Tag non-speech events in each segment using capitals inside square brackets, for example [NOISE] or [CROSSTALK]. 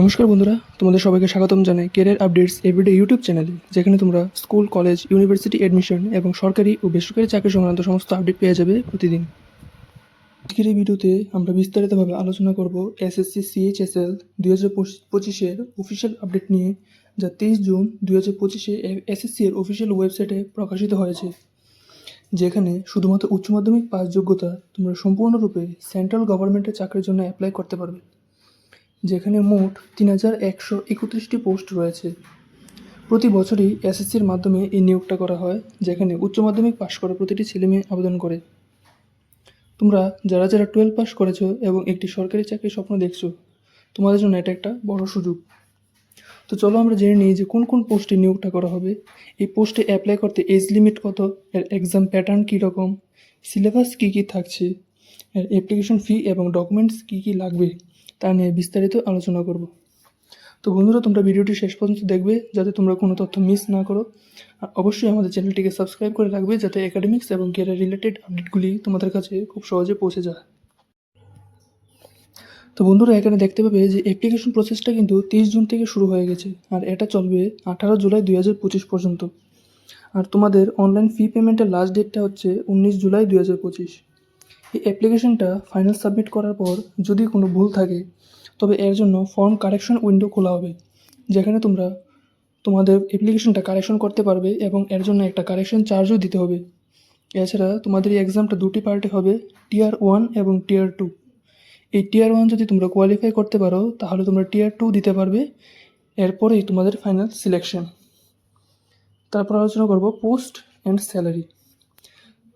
নমস্কার বন্ধুরা, তোমাদের সবাইকে স্বাগতম জানাই কেরিয়ার আপডেটস এভরিডে ইউটিউব চ্যানেলে যেখানে তোমরা স্কুল কলেজ ইউনিভার্সিটি অ্যাডমিশন এবং সরকারি ও বেসরকারি চাকরি সংক্রান্ত সমস্ত আপডেট পেয়ে যাবে প্রতিদিন। আজকের এই ভিডিওতে আমরা বিস্তারিতভাবে আলোচনা করব এসএসসি সিএইচএসএল দুই হাজার পঁচিশের অফিসিয়াল আপডেট নিয়ে, যা তেইশ জুন দুই হাজার পঁচিশে এসএসসি এর অফিসিয়াল ওয়েবসাইটে প্রকাশিত হয়েছে, যেখানে শুধুমাত্র উচ্চ মাধ্যমিক পাস যোগ্যতা তোমরা সম্পূর্ণরূপে সেন্ট্রাল গভর্নমেন্টের চাকরির জন্য অ্যাপ্লাই করতে পারবে। যেখানে মোট তিন হাজার একশো একত্রিশটি পোস্ট রয়েছে। প্রতি বছরই এসএসসির মাধ্যমে এই নিয়োগটা করা হয়, যেখানে উচ্চ মাধ্যমিক পাশ করা প্রতিটি ছেলেমেয়ে আবেদন করে। তোমরা যারা যারা টুয়েলভ পাস করেছ এবং একটি সরকারি চাকরির স্বপ্ন দেখছ, তোমাদের জন্য এটা একটা বড় সুযোগ। তো চলো আমরা জেনে নিই যে কোন কোন পোস্টে নিয়োগটা করা হবে। এই পোস্টে অ্যাপ্লাই করতে এজ লিমিট কত, এর এক্সাম প্যাটার্ন কী রকম সিলেবাস কী কী থাকছে, এর অ্যাপ্লিকেশন ফি এবং ডকুমেন্টস কী কী লাগবে। তা নিয়ে বিস্তারিত আলোচনা করব। তো বন্ধুরা, তোমরা ভিডিওটি শেষ পর্যন্ত দেখবে যাতে তোমরা কোনো তথ্য মিস না করো। আর অবশ্যই আমাদের চ্যানেলটিকে সাবস্ক্রাইব করে রাখবে যাতে একাডেমিক্স এবং ক্যারিয়ার রিলেটেড আপডেটগুলি তোমাদের কাছে খুব সহজে পৌঁছে যায়। তো বন্ধুরা, এখানে দেখতে পাবে যে অ্যাপ্লিকেশন প্রসেসটা কিন্তু তিরিশ জুন থেকে শুরু হয়ে গেছে আর এটা চলবে আঠারো জুলাই দুই হাজার পঁচিশ পর্যন্ত। আর তোমাদের অনলাইন ফি পেমেন্টের লাস্ট ডেটটা হচ্ছে উনিশ জুলাই দুই হাজার পঁচিশ। এই অ্যাপ্লিকেশনটা ফাইনাল সাবমিট করার পর যদি কোনো ভুল থাকে, তবে এর জন্য ফর্ম কারেকশন উইন্ডো খোলা হবে, যেখানে তোমরা তোমাদের অ্যাপ্লিকেশনটা কারেকশন করতে পারবে এবং এর জন্য একটা কারেকশন চার্জও দিতে হবে। এছাড়া তোমাদের এই এক্সামটা দুটি পার্টে হবে টিয়ার ওয়ান এবং টিয়ার টু এই টিয়ার ওয়ান যদি তোমরা কোয়ালিফাই করতে পারো, তাহলে তোমরা টিয়ার টু দিতে পারবে, এরপরেই তোমাদের ফাইনাল সিলেকশন তারপর আলোচনা করব পোস্ট অ্যান্ড স্যালারি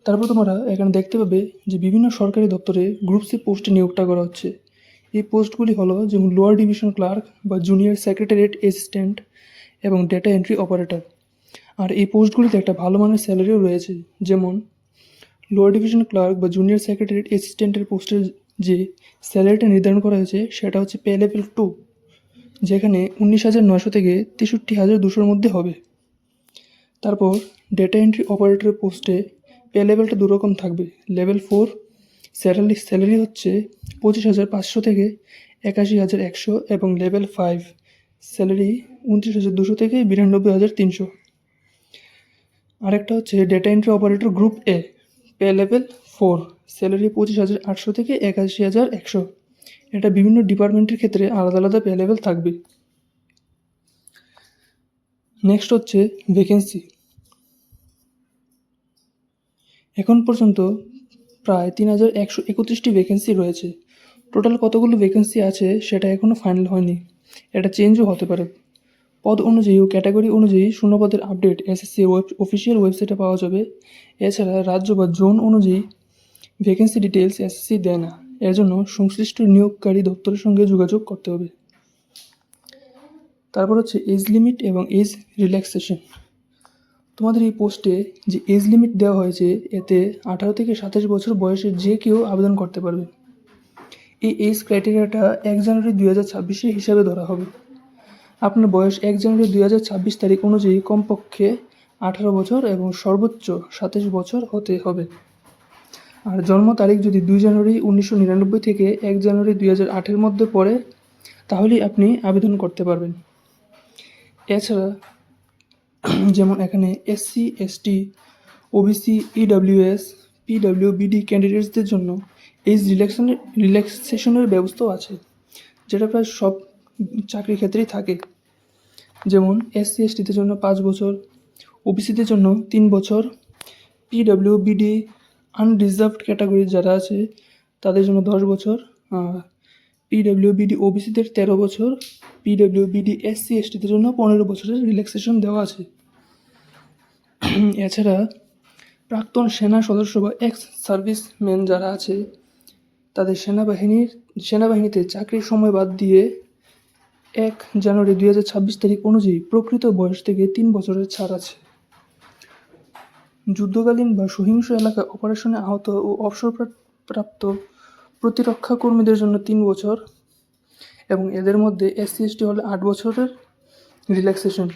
তারপর তোমরা এখানে দেখতে পাবে যে বিভিন্ন সরকারি দপ্তরে গ্রুপ সি পোস্টে নিয়োগটা করা হচ্ছে। এই পোস্টগুলি হলো যেমন লোয়ার ডিভিশন ক্লার্ক বা জুনিয়র সেক্রেটারিয়েট অ্যাসিস্ট্যান্ট এবং ডেটা এন্ট্রি অপারেটর আর এই পোস্টগুলিতে একটা ভালো মানের স্যালারিও রয়েছে। যেমন লোয়ার ডিভিশন ক্লার্ক বা জুনিয়র সেক্রেটারিয়েট অ্যাসিস্ট্যান্টের পোস্টের যে স্যালারিটা নির্ধারণ করা হয়েছে, সেটা হচ্ছে পে লেভেল টু যেখানে উনিশ হাজার নশো থেকে তেষট্টি হাজার দুশোর মধ্যে হবে। তারপর ডেটা এন্ট্রি অপারেটরের পোস্টে পে লেভেলটা দুরকম থাকবে। লেভেল ফোর স্যালারি স্যালারি হচ্ছে পঁচিশ হাজার পাঁচশো থেকে একাশি হাজার একশো এবং লেভেল ফাইভ স্যালারি উনত্রিশ হাজার দুশো থেকে বিরানব্বই হাজার তিনশো। আরেকটা হচ্ছে data entry operator group A pay level four salary পঁচিশ হাজার আটশো থেকে একাশি হাজার একশো। এটা বিভিন্ন ডিপার্টমেন্টের ক্ষেত্রে আলাদা আলাদা পে লেভেল থাকবে। নেক্সট হচ্ছে ভ্যাকেন্সি এখন পর্যন্ত প্রায় তিন হাজার একশো একত্রিশটি ভ্যাকেন্সি রয়েছে। টোটাল কতগুলো ভ্যাকেন্সি আছে সেটা এখনও ফাইনাল হয়নি। এটা চেঞ্জও হতে পারে। পদ অনুযায়ী ও ক্যাটাগরি অনুযায়ী শূন্যপদের আপডেট এসএসসি ওয়েব অফিসিয়াল ওয়েবসাইটে পাওয়া যাবে। এছাড়া রাজ্য বা জোন অনুযায়ী ভ্যাকেন্সি ডিটেলস এসএসসি দেয় না। এর জন্য সংশ্লিষ্ট নিয়োগকারী দপ্তরের সঙ্গে যোগাযোগ করতে হবে। তারপর হচ্ছে এজ লিমিট এবং এজ রিল্যাক্সেশন তোমাদের এই পোস্টে যে এজ লিমিট দেওয়া হয়েছে, এতে আঠারো থেকে সাতাশ বছর বয়সের যে কেউ আবেদন করতে পারবে। এই এজ ক্রাইটেরিয়াটা এক জানুয়ারি দুই হাজার ছাব্বিশে হিসাবে ধরা হবে। আপনার বয়স এক জানুয়ারি দুই হাজার ছাব্বিশ তারিখ অনুযায়ী কমপক্ষে আঠারো বছর এবং সর্বোচ্চ সাতাশ বছর হতে হবে। আর জন্ম তারিখ যদি দুই জানুয়ারি উনিশশো নিরানব্বই থেকে এক জানুয়ারি দুই হাজার আটের মধ্যে পড়ে, তাহলেই আপনি আবেদন করতে পারবেন। এছাড়া যেমন এখানে SC ST OBC EWS PWBD ক্যান্ডিডেটসদের জন্য এই রিল্যাক্সনের রিল্যাক্সেশনের ব্যবস্থাও আছে, যেটা প্রায় সব চাকরির ক্ষেত্রেই থাকে। যেমন এসসি এসটিদের জন্য পাঁচ বছর ওবিসিদের জন্য তিন বছর পিডাব্লিউবিডি আনরিজার্ভড ক্যাটাগরি যারা আছে, তাদের জন্য দশ বছর পিডাব্লিউবিডি ওবিসিদের তেরো বছর পিডাব্লিউবিডি এসসি এসটিদের জন্য পনেরো বছরের রিল্যাক্সেশন দেওয়া আছে। [CLEARS THROAT] এছাড়া প্রাক্তন সেনা সদস্য বা এক্স সার্ভিসম্যান যারা আছে, তাদের সেনাবাহিনীর, সেনাবাহিনীতে চাকরির সময় বাদ দিয়ে এক জানুয়ারি দুই হাজার ছাব্বিশ তারিখ অনুযায়ী প্রকৃত বয়স থেকে তিন বছরের ছাড় আছে। যুদ্ধকালীন বা সহিংস এলাকায় অপারেশনে আহত ও অবসরপ্রাপ্ত প্রতিরক্ষা কর্মীদের জন্য তিন বছর এবং এদের মধ্যে এসসি এসটি হলে আট বছরের রিল্যাক্সেশন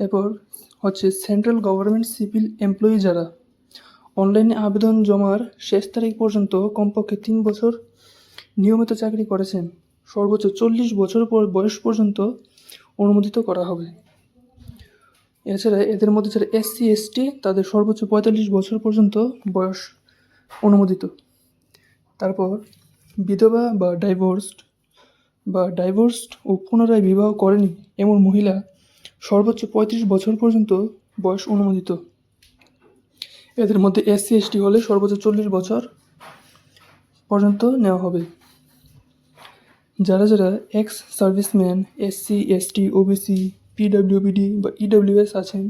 এরপর হচ্ছে সেন্ট্রাল গভর্নমেন্ট সিভিল এমপ্লয়ি যারা। অনলাইনে আবেদন জমার শেষ তারিখ পর্যন্ত কমপক্ষে তিন বছর নিয়মিত চাকরি করেছেন। সর্বোচ্চ চল্লিশ বছর পর বয়স পর্যন্ত অনুমোদিত করা হবে। এছাড়া এদের মধ্যে যারা এসসি, এসটি, তাদের সর্বোচ্চ পঁয়তাল্লিশ বছর পর্যন্ত বয়স অনুমোদিত। তারপর বিধবা বা ডাইভোর্সড বা ডাইভোর্সড ও পুনরায় বিবাহ করেনি এমন মহিলা সর্বোচ্চ পঁয়ত্রিশ বছর পর্যন্ত বয়স অনুমোদিত। এদের মধ্যে এসসি এসটি হলে সর্বোচ্চ চল্লিশ বছর পর্যন্ত নেওয়া হবে। যারা যারা ex serviceman SC ST OBC PWBD বা ইডাব্লিউএস আছেন,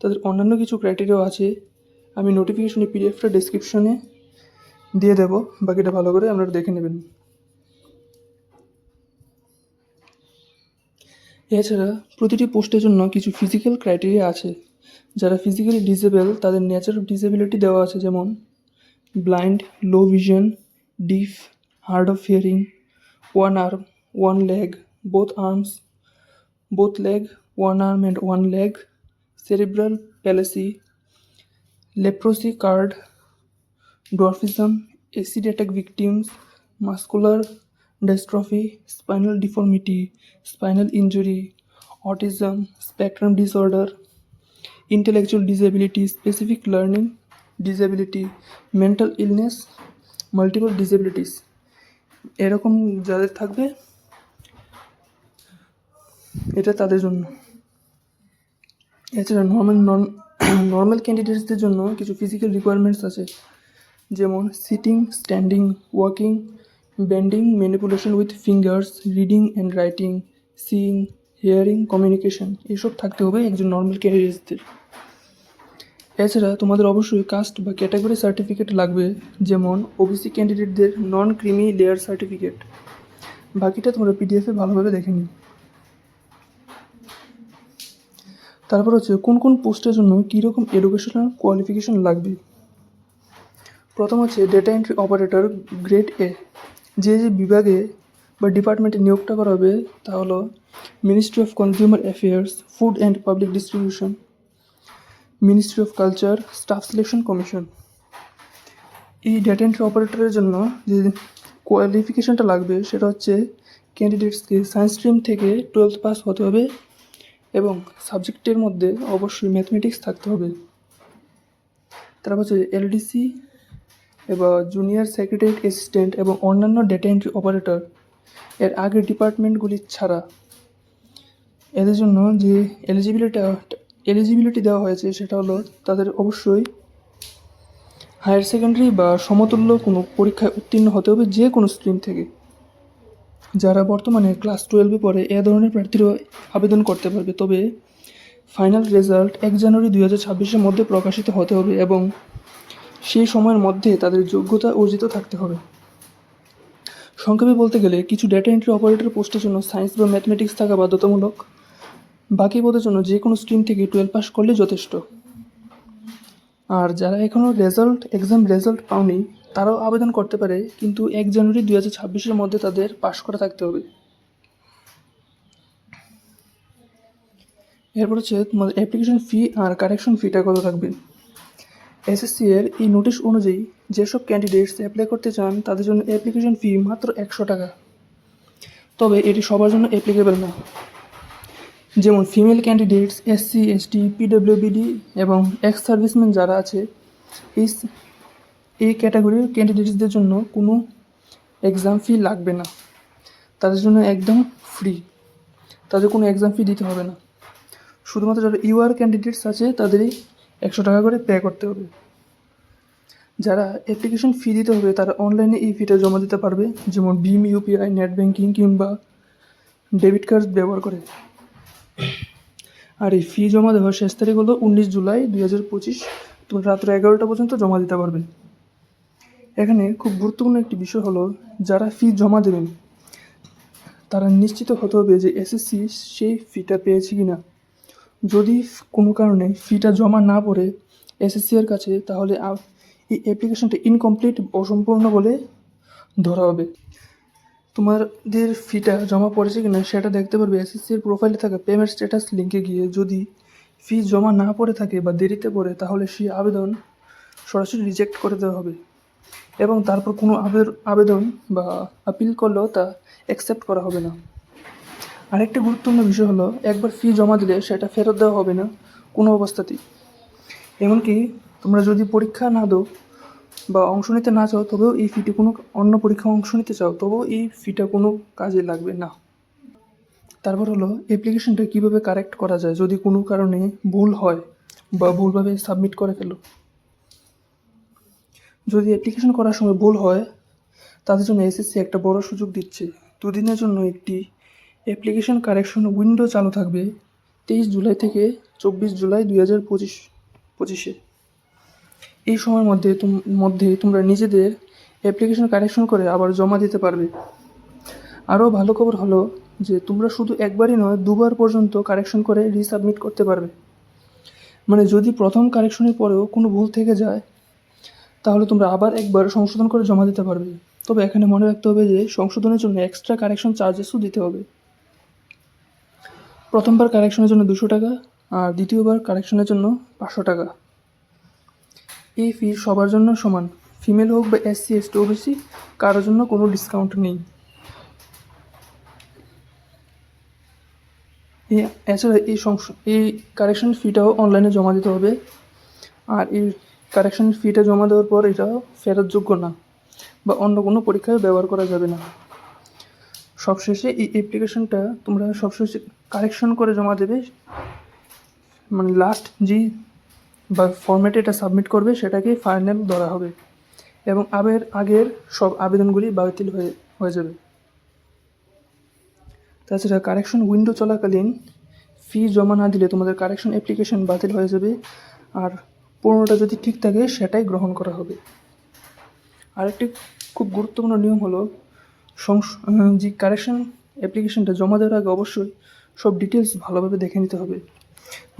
তাদের অন্যান্য কিছু ক্রাইটেরিয়াও আছে, আমি নোটিফিকেশনে পিডিএফটা ডেসক্রিপশনে দিয়ে দেব, বাকিটা ভালো করে আপনারা দেখে নেবেন। এছাড়া প্রতিটি পোস্টের জন্য কিছু ফিজিক্যাল ক্রাইটেরিয়া আছে। যারা ফিজিক্যালি ডিসেবল তাদের নেচার অফ ডিসেবিলিটি দেওয়া আছে, যেমন blind low vision deaf hard of hearing one arm one leg both arms both leg one arm and one leg cerebral palsy leprosy cured dwarfism acid attack victims, muscular dystrophy spinal deformity spinal injury autism spectrum disorder intellectual disability specific learning disability mental illness multiple disabilities এরকম যাদের থাকবে এটা তাদের জন্য এছাড়া normal normal ক্যান্ডিডেটসদের জন্য কিছু physical requirements আছে যেমন sitting standing walking bending manipulation with fingers reading and writing seeing hearing communication এসব থাকতে হবে একজন নর্মাল ক্যান্ডিডেটসদের এছাড়া তোমাদের অবশ্যই কাস্ট বা ক্যাটাগরি সার্টিফিকেট লাগবে, যেমন ওবিসি ক্যান্ডিডেটদের নন ক্রিমি লেয়ার সার্টিফিকেট বাকিটা তোমরা পিডিএফে ভালোভাবে দেখে নিও। তারপর হচ্ছে কোন কোন পোস্টের জন্য কীরকম এডুকেশনাল কোয়ালিফিকেশন লাগবে? প্রথম হচ্ছে data entry operator grade A যে যে বিভাগে বা ডিপার্টমেন্টে নিয়োগটা করা হবে, তা হলো ministry of consumer affairs food and public distribution ministry of culture staff selection commission এই ডেটা এন্ট্রি অপারেটরের জন্য যে কোয়ালিফিকেশনটা লাগবে, সেটা হচ্ছে ক্যান্ডিডেটসকে সায়েন্স স্ট্রিম থেকে টুয়েলথ পাস হতে হবে এবং সাবজেক্টের মধ্যে অবশ্যই ম্যাথমেটিক্স থাকতে হবে। তারপর হচ্ছে এলডিসি এবং জুনিয়র সেক্রেটারি অ্যাসিস্ট্যান্ট এবং অন্যান্য ডেটা এন্ট্রি অপারেটর এর আগের ডিপার্টমেন্টগুলি ছাড়া। এদের জন্য যে এলিজিবিলিটি এলিজিবিলিটি দেওয়া হয়েছে সেটা হলো তাদের অবশ্যই হায়ার সেকেন্ডারি বা সমতুল্য কোনো পরীক্ষায় উত্তীর্ণ হতে হবে যে কোনো স্ট্রিম থেকে। যারা বর্তমানে ক্লাস টুয়েলভে পড়ে, এ ধরনের প্রার্থীরাও আবেদন করতে পারবে। তবে ফাইনাল রেজাল্ট এক জানুয়ারি দুই হাজার ছাব্বিশের মধ্যে প্রকাশিত হতে হবে এবং সেই সময়ের মধ্যে তাদের যোগ্যতা অর্জিত থাকতে হবে। সংক্ষেপে বলতে গেলে, কিছু ডেটা এন্ট্রি অপারেটর পোস্টের জন্য সায়েন্স বা ম্যাথমেটিক্স থাকা বাধ্যতামূলক। বাকি পদের জন্য যে কোনো স্ট্রিম থেকে টুয়েলভ পাস করলে যথেষ্ট। আর যারা এখনও রেজাল্ট এক্সাম রেজাল্ট পাওনি, তারাও আবেদন করতে পারে, কিন্তু এক জানুয়ারি দু হাজার ছাব্বিশের মধ্যে তাদের পাশ করা থাকতে হবে। এরপর হচ্ছে তোমাদের অ্যাপ্লিকেশন ফি আর কারেকশন ফিটা কত থাকবে? এসএসসি এর এই নোটিশ অনুযায়ী যেসব ক্যান্ডিডেটস অ্যাপ্লাই করতে চান, তাদের জন্য অ্যাপ্লিকেশন ফি মাত্র একশো টাকা। তবে এটি সবার জন্য অ্যাপ্লিকেবল না। যেমন female candidates SC ST PWBD এবং এক্স সার্ভিসম্যান যারা আছে, এই এই ক্যাটাগরির ক্যান্ডিডেটসদের জন্য কোনো এক্সাম ফি লাগবে না। তাদের জন্য একদম ফ্রি তাদের কোনো এক্সাম ফি দিতে হবে না। শুধুমাত্র যারা ইউআর ক্যান্ডিডেটস আছে, তাদেরই একশো টাকা করে পে করতে হবে। যারা অ্যাপ্লিকেশন ফি দিতে হবে, তারা অনলাইনে এই ফিটা জমা দিতে পারবে। যেমন ভীম ইউপিআই নেট ব্যাঙ্কিং কিংবা ডেবিট কার্ড ব্যবহার করে। আর এই ফি জমা দেওয়ার শেষ তারিখ হলো উনিশ জুলাই দুই হাজার পঁচিশ। তোমরা রাত্র এগারোটা পর্যন্ত জমা দিতে পারবে। এখানে খুব গুরুত্বপূর্ণ একটি বিষয় হলো, যারা ফি জমা দেবেন, তারা নিশ্চিত হতে হবে যে এসএসসি সেই ফিটা পেয়েছে কি না যদি কোনো কারণে ফিটা জমা না পড়ে এসএসসি এর কাছে, তাহলে এই অ্যাপ্লিকেশনটা ইনকমপ্লিট অসম্পূর্ণ বলে ধরা হবে। তোমাদের ফিটা জমা পড়েছে কিনা সেটা দেখতে পারবে। এসএসসির প্রোফাইলে থাকা পেমেন্ট স্ট্যাটাস লিঙ্কে গিয়ে যদি ফি জমা না পড়ে থাকে বা দেরিতে পড়ে, তাহলে সেই আবেদন সরাসরি রিজেক্ট করে দেওয়া হবে। এবং তারপর কোনো আবেদন বা আপিল করলেও তা অ্যাকসেপ্ট করা হবে না। আরেকটি গুরুত্বপূর্ণ বিষয় হলো, একবার ফি জমা দিলে সেটা ফেরত দেওয়া হবে না কোনো অবস্থাতেই। এমনকি তোমরা যদি পরীক্ষা না দাও বা অংশ নিতে না চাও, তবেও এই ফিটি কোনো অন্য পরীক্ষায় অংশ নিতে চাও, তবেও এই ফিটা কোনো কাজে লাগবে না। তারপর হলো অ্যাপ্লিকেশনটা কীভাবে কারেক্ট করা যায় যদি কোনো কারণে ভুল হয় বা ভুলভাবে সাবমিট করে ফেলো? যদি অ্যাপ্লিকেশন করার সময় ভুল হয়, তাদের জন্য এসএসসি একটা বড় সুযোগ দিচ্ছে। দুদিনের জন্য একটি অ্যাপ্লিকেশন কারেকশন উইন্ডো চালু থাকবে তেইশ জুলাই থেকে চব্বিশ জুলাই দুই হাজার পঁচিশ, পঁচিশে। এই সময়ের মধ্যে মধ্যে তোমরা নিজেদের অ্যাপ্লিকেশন কারেকশন করে আবার জমা দিতে পারবে। আরও ভালো খবর হলো যে তোমরা শুধু একবারই নয়, দুবার পর্যন্ত কারেকশন করে রিসাবমিট করতে পারবে। মানে যদি প্রথম কারেকশনের পরেও কোনো ভুল থেকে যায়, তাহলে তোমরা আবার একবার সংশোধন করে জমা দিতে পারবে। তবে এখানে মনে রাখতে হবে যে সংশোধনের জন্য এক্সট্রা কারেকশন চার্জেসও দিতে হবে। প্রথমবার কারেকশনের জন্য দুশো টাকা আর দ্বিতীয়বার কারেকশনের জন্য পাঁচশো টাকা। এই ফি সবার জন্য সমান। ফিমেল হোক বা এসসি এসটি ওবিসি কারোর জন্য কোনো ডিসকাউন্ট নেই। এছাড়া এই এই কারেকশন ফিটাও অনলাইনে জমা দিতে হবে। আর এই কারেকশন ফিটা জমা দেওয়ার পর এটাও ফেরতযোগ্য না বা অন্য কোনো পরীক্ষায় ব্যবহার করা যাবে না। সবশেষে এই অ্যাপ্লিকেশনটা তোমরা সবশেষে কারেকশন করে জমা দেবে। মানে লাস্ট যে বা ফর্ম্যাটে এটা সাবমিট করবে, সেটাকে ফাইনাল ধরা হবে এবং আবের আগের সব আবেদনগুলি বাতিল হয়ে হয়ে যাবে। তাছাড়া কারেকশন উইন্ডো চলাকালীন ফি জমা না দিলে তোমাদের কারেকশন অ্যাপ্লিকেশন বাতিল হয়ে যাবে আর পুরোনোটা যদি ঠিক থাকে, সেটাই গ্রহণ করা হবে। আরেকটি খুব গুরুত্বপূর্ণ নিয়ম হলো যে কারেকশন অ্যাপ্লিকেশনটা জমা দেওয়ার আগে অবশ্যই সব ডিটেলস ভালোভাবে দেখে নিতে হবে।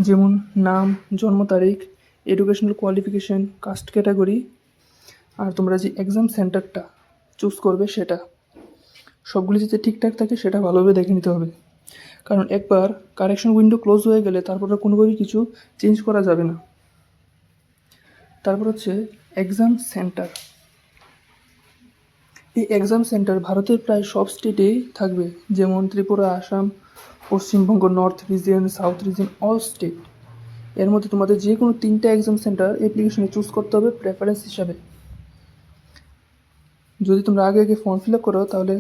যেমন নাম, জন্ম তারিখ এডুকেশনাল কোয়ালিফিকেশন কাস্ট ক্যাটাগরি আর তোমরা যে এক্সাম সেন্টারটা চুজ করবে সেটা। সবগুলি যাতে ঠিকঠাক থাকে সেটা ভালোভাবে দেখে নিতে হবে। কারণ একবার কারেকশন উইন্ডো ক্লোজ হয়ে গেলে তারপরে কোনোভাবেই কিছু চেঞ্জ করা যাবে না। তারপর হচ্ছে এক্সাম সেন্টার এই এক্সাম সেন্টার ভারতের প্রায় সব স্টেটেই থাকবে, যেমন Tripura, Assam, Paschimbanga north region south region all state এর মধ্যে তোমাদের যে কোনো তিনটা এক্সাম সেন্টার অ্যাপ্লিকেশনে চুজ করতে হবে প্রেফারেন্স হিসাবে। যদি তোমরা আগে আগে ফর্ম ফিল আপ করো, তাহলে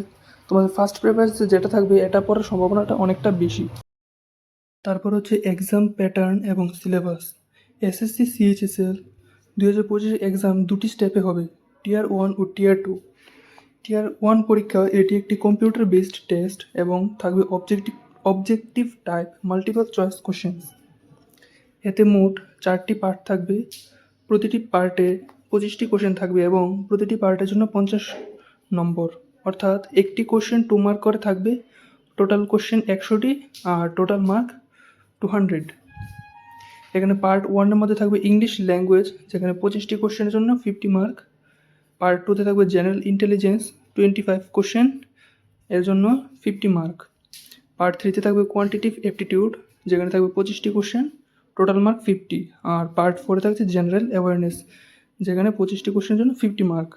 তোমাদের ফার্স্ট প্রেফারেন্সে যেটা থাকবে, এটা পড়ার সম্ভাবনাটা অনেকটা বেশি। তারপর হচ্ছে এক্সাম প্যাটার্ন এবং সিলেবাস এসএসসি সিএইচএসএল দু হাজার পঁচিশের এক্সাম দুটি স্টেপে হবে টিয়ার ওয়ান ও টিয়ার টু টিয়ার ওয়ান পরীক্ষা, এটি একটি কম্পিউটার বেসড টেস্ট এবং থাকবে objective objective type multiple choice questions এতে মোট চারটি পার্ট থাকবে, প্রতিটি পার্টে পঁচিশটি কোশ্চেন থাকবে এবং প্রতিটি পার্টের জন্য পঞ্চাশ নম্বর। অর্থাৎ একটি কোশ্চেন টু মার্ক করে থাকবে টোটাল কোশ্চেন একশোটি আর টোটাল মার্ক টু হান্ড্রেড এখানে পার্ট ওয়ানের মধ্যে থাকবে ইংলিশ ল্যাঙ্গুয়েজ যেখানে পঁচিশটি কোশ্চেনের জন্য ফিফটি মার্ক পার্ট টুতে থাকবে general intelligence twenty five question এর জন্য ফিফটি মার্ক পার্ট থ্রিতে থাকবে কোয়ান্টিটিভ অ্যাপটিটিউড যেখানে থাকবে পঁচিশটি কোশ্চেন টোটাল মার্ক ফিফটি আর পার্ট ফোরে থাকছে জেনারেল অ্যাওয়ারনেস যেখানে পঁচিশটি কোশ্চেনের জন্য ফিফটি মার্ক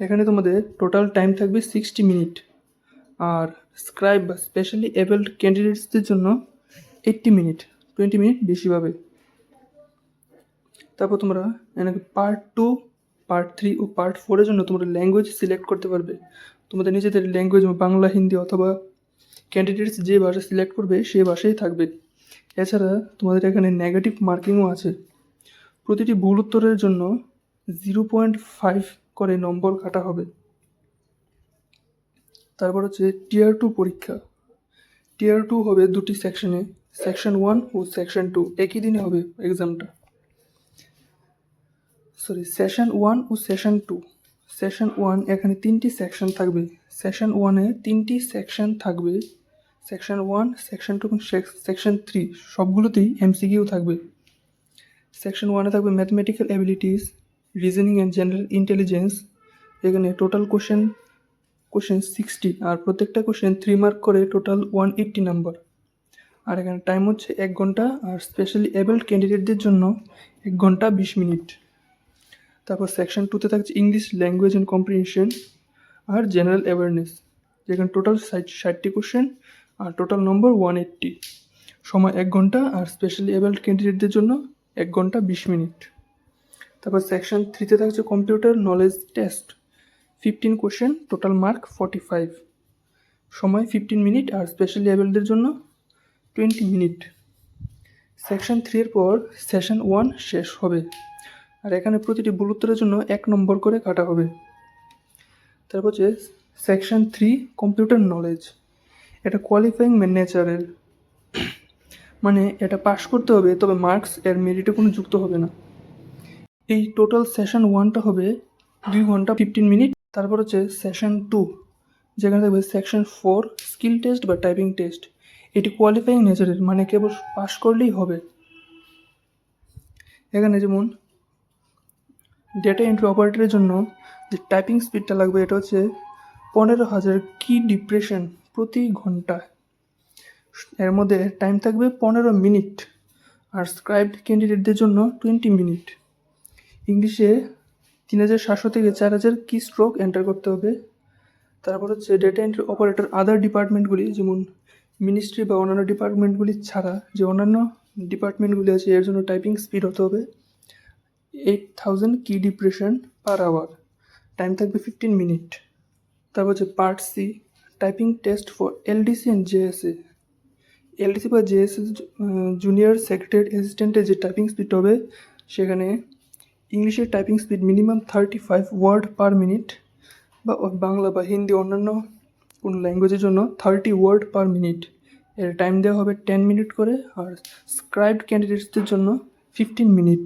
এখানে তোমাদের টোটাল টাইম থাকবে সিক্সটি মিনিট আর স্ক্রাইব বা স্পেশালি এবেলড ক্যান্ডিডেটসদের জন্য এইট্টি মিনিট টোয়েন্টি মিনিট বেশি পাবে। তারপর তোমরা এনাকে পার্ট টু পার্ট থ্রি ও পার্ট ফোরের জন্য তোমরা ল্যাঙ্গুয়েজ সিলেক্ট করতে পারবে। তোমাদের নিজেদের ল্যাঙ্গুয়েজ বাংলা, হিন্দি অথবা ক্যান্ডিডেটস যে ভাষা সিলেক্ট করবে, সে ভাষাই থাকবে। এছাড়া তোমাদের এখানে নেগেটিভ মার্কিংও আছে। প্রতিটি ভুল উত্তরের জন্য জিরো পয়েন্ট ফাইভ করে নম্বর কাটা হবে। তারপর হচ্ছে টিয়ার টু পরীক্ষা। টিয়ার টু হবে দুটি সেকশনে সেকশন ওয়ান ও সেকশন টু একই দিনে হবে এক্সামটা সরি সেশন ওয়ান ও সেশন টু সেশন ওয়ান এখানে তিনটি সেকশন থাকবে। সেশন ওয়ানে তিনটি সেকশন থাকবে। সেকশন ওয়ান সেকশন টু এবং সেকশন থ্রি সবগুলোতেই এমসিকিউ থাকবে। সেকশন ওয়ানে থাকবে mathematical abilities reasoning and general intelligence এখানে টোটাল কোশ্চেন কোশ্চেন সিক্সটি আর প্রত্যেকটা কোশ্চেন থ্রি মার্ক করে টোটাল ওয়ান এইট্টি নাম্বার আর এখানে টাইম হচ্ছে এক ঘণ্টা, আর স্পেশালি এবেলড ক্যান্ডিডেটদের জন্য এক ঘণ্টা বিশ মিনিট। তারপর সেকশন টুতে থাকছে ইংলিশ ল্যাঙ্গুয়েজ অ্যান্ড কম্প্রিহেনশন আর জেনারেল অ্যাওয়ারনেস যেখানে টোটাল ষাটটি কোশ্চেন আর টোটাল নম্বর ওয়ান এইট্টি সময় এক ঘণ্টা আর স্পেশালি এবেলড ক্যান্ডিডেটদের জন্য এক ঘণ্টা বিশ মিনিট। তারপর সেকশন থ্রিতে থাকছে computer knowledge test fifteen question total mark forty five সময় ফিফটিন মিনিট আর স্পেশালি এবেলদের জন্য টোয়েন্টি মিনিট সেকশন থ্রির পর সেশন ওয়ান শেষ হবে। আর এখানে প্রতিটি ভুল উত্তরের জন্য এক নম্বর করে কাটা হবে। তারপর হচ্ছে সেকশন থ্রি কম্পিউটার নলেজ এটা কোয়ালিফাইং ন্যাচারাল মানে এটা পাস করতে হবে, তবে মার্কস এর মেরিটে কোনো যুক্ত হবে না। এই টোটাল সেশন ওয়ানটা হবে দুই ঘণ্টা ফিফটিন মিনিট তারপর হচ্ছে সেশন টু যেখানে থাকবে সেকশন ফোর স্কিল টেস্ট বা টাইপিং টেস্ট এটি কোয়ালিফাইং নেচারের মানে কেবল পাস করলেই হবে। এখানে যেমন ডেটা এন্ট্রি অপারেটরের জন্য যে টাইপিং স্পিডটা লাগবে, এটা হচ্ছে পনেরো হাজার কি ডিপ্রেশন প্রতি ঘণ্টা। এর মধ্যে টাইম থাকবে পনেরো মিনিট আর স্ক্রাইবড ক্যান্ডিডেটদের জন্য টোয়েন্টি মিনিট ইংলিশে তিন হাজার সাতশো থেকে চার হাজার কি স্ট্রোক এন্টার করতে হবে। তারপর হচ্ছে ডেটা এন্ট্রি অপারেটর আদার ডিপার্টমেন্টগুলি যেমন মিনিস্ট্রি বা অন্যান্য ডিপার্টমেন্টগুলি ছাড়া যে অন্যান্য ডিপার্টমেন্টগুলি আছে, এর জন্য টাইপিং স্পিড হতে হবে। Eight thousand key depression per hour time থাকবে ফিফটিন মিনিট তারপর হচ্ছে part C typing test for LDC and JSA LDC বা জেএসএ জুনিয়র সেক্রেটারি অ্যাসিস্ট্যান্টের যে টাইপিং স্পিড হবে, সেখানে ইংলিশের typing speed minimum thirty five word per minute বা বাংলা বা হিন্দি অন্যান্য কোনো ল্যাঙ্গুয়েজের জন্য থার্টি ওয়ার্ড পার মিনিট এর টাইম দেওয়া হবে টেন মিনিট করে আর স্ক্রাইবড ক্যান্ডিডেটসদের জন্য ফিফটিন মিনিট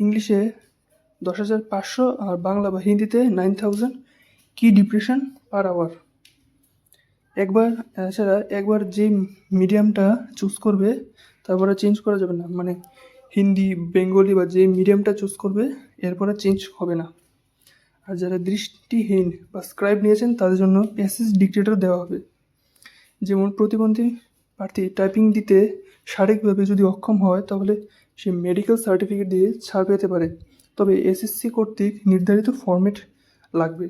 ইংলিশে দশ হাজার পাঁচশো আর বাংলা বা হিন্দিতে nine thousand. Key depression? Per hour. একবার, এছাড়া একবার যে মিডিয়ামটা চুজ করবে, তারপরে চেঞ্জ করা যাবে না। মানে হিন্দি, বেঙ্গলি বা যে মিডিয়ামটা চুজ করবে, এরপরে চেঞ্জ হবে না। আর যারা দৃষ্টিহীন বা স্ক্রাইব নিয়েছেন, তাদের জন্য প্যাসেজ ডিক্টেটর দেওয়া হবে। যেমন প্রতিবন্ধী প্রার্থী টাইপিং দিতে শারীরিকভাবে যদি অক্ষম হয়, তাহলে সে মেডিকেল সার্টিফিকেট দিয়ে ছাড় পেতে পারে। তবে এসএসসি কর্তৃক নির্ধারিত ফরম্যাট লাগবে।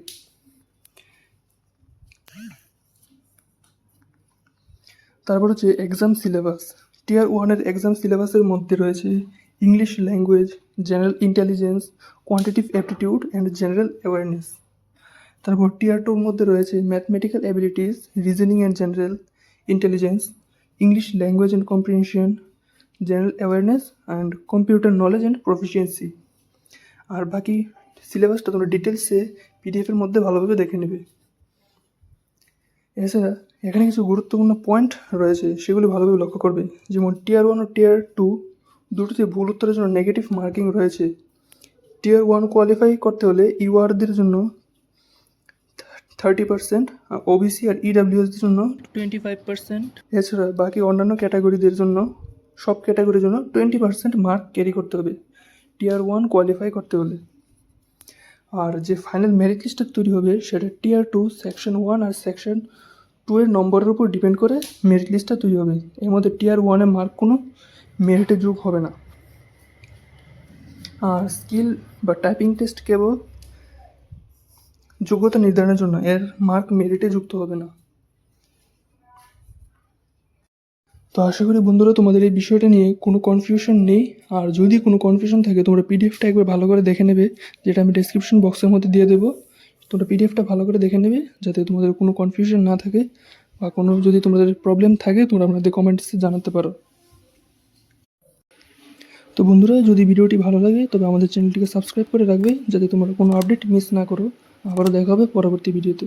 তারপর হচ্ছে এক্সাম সিলেবাস টিয়ার ওয়ানের এক্সাম সিলেবাসের মধ্যে রয়েছে English language general intelligence quantitative aptitude and general awareness তারপর টিয়ার টুর মধ্যে রয়েছে mathematical abilities reasoning and general intelligence English language and comprehension general awareness and computer knowledge and proficiency আর বাকি সিলেবাসটা তোমরা ডিটেলসে পিডিএফের মধ্যে ভালোভাবে দেখে নেবে। এছাড়া এখানে কিছু গুরুত্বপূর্ণ পয়েন্ট রয়েছে সেগুলি ভালোভাবে লক্ষ্য করবে। যেমন টিয়ার ওয়ান ও টিয়ার টু দুটোতে ভুল উত্তরের জন্য নেগেটিভ মার্কিং রয়েছে। টিয়ার ওয়ান কোয়ালিফাই করতে হলে ইউআরদের জন্য থার্টি পার্সেন্ট ওবিসি আর ইডাব্লিউএসদের জন্য টোয়েন্টি ফাইভ পার্সেন্ট এছাড়া বাকি অন্যান্য ক্যাটাগরিদের জন্য সব ক্যাটাগরির জন্য টোয়েন্টি পার্সেন্ট মার্ক ক্যারি করতে হবে। টিয়ার ওয়ান কোয়ালিফাই করতে হলে আর যে ফাইনাল মেরিট লিস্টটা তৈরি হবে, সেটা টিয়ার টু সেকশন ওয়ান আর সেকশন টু এর নম্বরের উপর ডিপেন্ড করে মেরিট লিস্টটা তৈরি হবে। এর মধ্যে টিয়ার ওয়ানে মার্ক কোনো মেরিটে যোগ হবে না। আর স্কিল বা টাইপিং টেস্ট কেবল যোগ্যতা নির্ধারণের জন্য, এর মার্ক মেরিটে যুক্ত হবে না। তো আশা করি বন্ধুরা, তোমাদের এই বিষয়টা নিয়ে কোনো কনফিউশন নেই। আর যদি কোনো কনফিউশন থাকে, তোমরা পিডিএফটা একবার ভালো করে দেখে নেবে, যেটা আমি ডেসক্রিপশন বক্সের মধ্যে দিয়ে দেবো। তোমরা পিডিএফটা ভালো করে দেখে নেবে, যাতে তোমাদের কোনো কনফিউশন না থাকে বা কোনো যদি তোমাদের প্রবলেম থাকে, তোমরা আমাদের কমেন্টসে জানাতে পারো। তো বন্ধুরা, যদি ভিডিওটি ভালো লাগে, তবে আমাদের চ্যানেলটিকে সাবস্ক্রাইব করে রাখবে, যাতে তোমরা কোনো আপডেট মিস না করো। আবারও দেখা হবে পরবর্তী ভিডিওতে